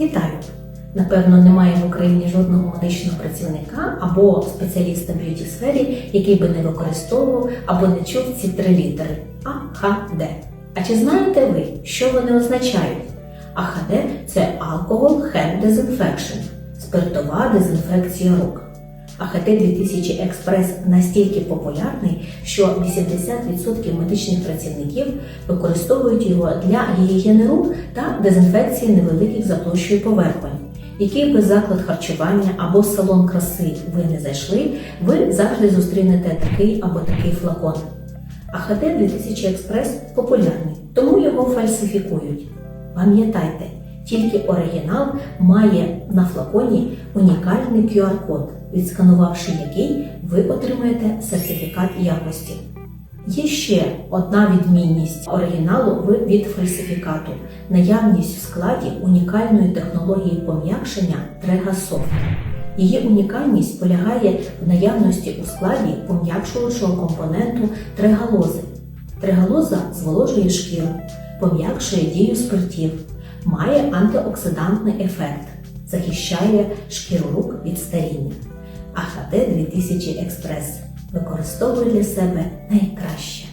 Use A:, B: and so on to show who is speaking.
A: Вітаю! Напевно, немає в Україні жодного медичного працівника або спеціаліста в б'юті сфері, який би не використовував або не чув ці три літери АХД. А чи знаєте ви, що вони означають? АХД це Alcohol Hand Disinfection, спиртова дезінфекція рук. АХТ 2000 Експрес настільки популярний, що 80% медичних працівників використовують його для гігієни рук та дезінфекції невеликих за площею поверхонь. Який би заклад харчування або салон краси ви не зайшли, ви завжди зустрінете такий або такий флакон. АХТ 2000 Експрес популярний, тому його фальсифікують. Пам'ятайте, тільки оригінал має на флаконі унікальний QR-код, відсканувавши який ви отримаєте сертифікат якості. Є ще одна відмінність оригіналу від фальсифікату наявність в складі унікальної технології пом'якшення Трегасофт. Її унікальність полягає в наявності у складі пом'якшуючого компоненту трегалози. Трегалоза зволожує шкіру, пом'якшує дію спиртів, має антиоксидантний ефект, захищає шкіру рук від старіння. АХД 2000 Експрес використовує для себе найкраще.